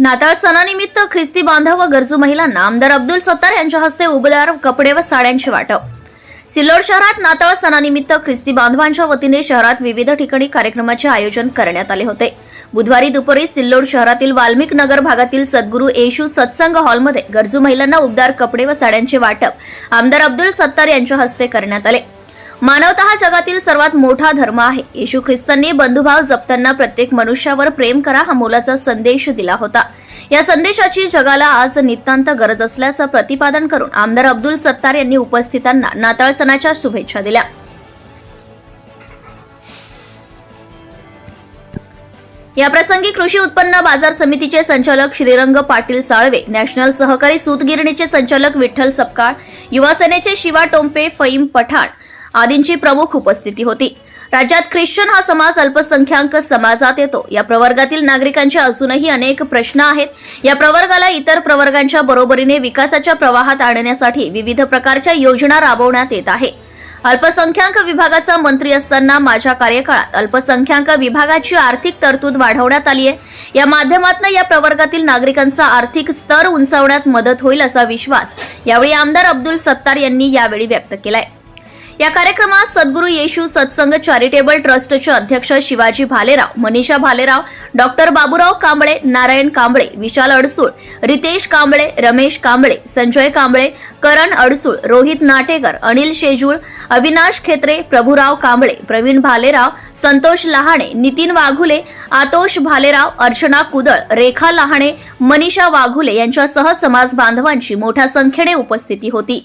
नाताळ सणानिमित्त ख्रिस्ती बांधव व गरजू महिलांना आमदार अब्दुल सत्तार यांच्या हस्ते उबदार कपडे व साड्यांचे वाटप सिल्लोड शहरात नाताळ सणानिमित्त ख्रिस्ती बांधवांच्या वतीने शहरात विविध ठिकाणी कार्यक्रमाचे आयोजन करण्यात आले होते. बुधवारी दुपारी सिल्लोड शहरातील वाल्मिक नगर भागातील सद्गुरू येशू सत्संग हॉलमध्ये गरजू महिलांना उबदार कपडे व साड्यांचे वाटप आमदार अब्दुल सत्तार यांच्या हस्ते करण्यात आले. मानवता हा जगातील सर्वात मोठा धर्म आहे. येशू ख्रिस्तांनी बंधुभाव जपताना प्रत्येक मनुष्यावर प्रेम करा हा मोलाचा संदेश दिला होता. या संदेशाची जगाला आज नितांत गरज असल्याचं प्रतिपादन करून आमदार अब्दुल सत्तार यांनी उपस्थितांना नाताळ सणाच्या शुभेच्छा दिल्या. या प्रसंगी कृषी उत्पन्न बाजार समितीचे संचालक श्रीरंग पाटील साळवे नॅशनल सहकारी सूतगिरणीचे संचालक विठ्ठल सपकाळ युवासेनेचे शिवा टोंपे फईम पठाण आदींची प्रमुख उपस्थिती होती. राज्यात ख्रिश्चन हा समाज अल्पसंख्याक समाजात येतो. या प्रवर्गातील नागरिकांचे अजूनही अनेक प्रश्न आहेत. या प्रवर्गाला इतर प्रवर्गांच्या बरोबरीने विकासाच्या प्रवाहात आणण्यासाठी विविध प्रकारच्या योजना राबवण्यात येत आहे. अल्पसंख्याक विभागाचा मंत्री असताना माझ्या कार्यकाळात अल्पसंख्याक विभागाची आर्थिक तरतूद वाढवण्यात आली आहे. या माध्यमातून या प्रवर्गातील नागरिकांचा आर्थिक स्तर उंचावण्यात मदत होईल असा विश्वास यावेळी आमदार अब्दुल सत्तार यांनी यावेळी व्यक्त केलाय. या कार्यक्रमात सद्गुरू येशू सत्संग चॅरिटेबल ट्रस्टचे अध्यक्ष शिवाजी भालेराव मनीषा भालेराव डॉक्टर बाबूराव कांबळे नारायण कांबळे विशाल अडसूळ रितेश कांबळे रमेश कांबळे संजय कांबळे करण अडसूळ रोहित नाटेकर अनिल शेजूळ अविनाश खेत्रे प्रभुराव कांबळे प्रवीण भालेराव संतोष लहाणे नितीन वाघुले आतोष भालेराव अर्चना कुदळ रेखा लहाणे मनीषा वाघुले यांच्यासह समाज बांधवांची मोठ्या संख्येने उपस्थिती होती.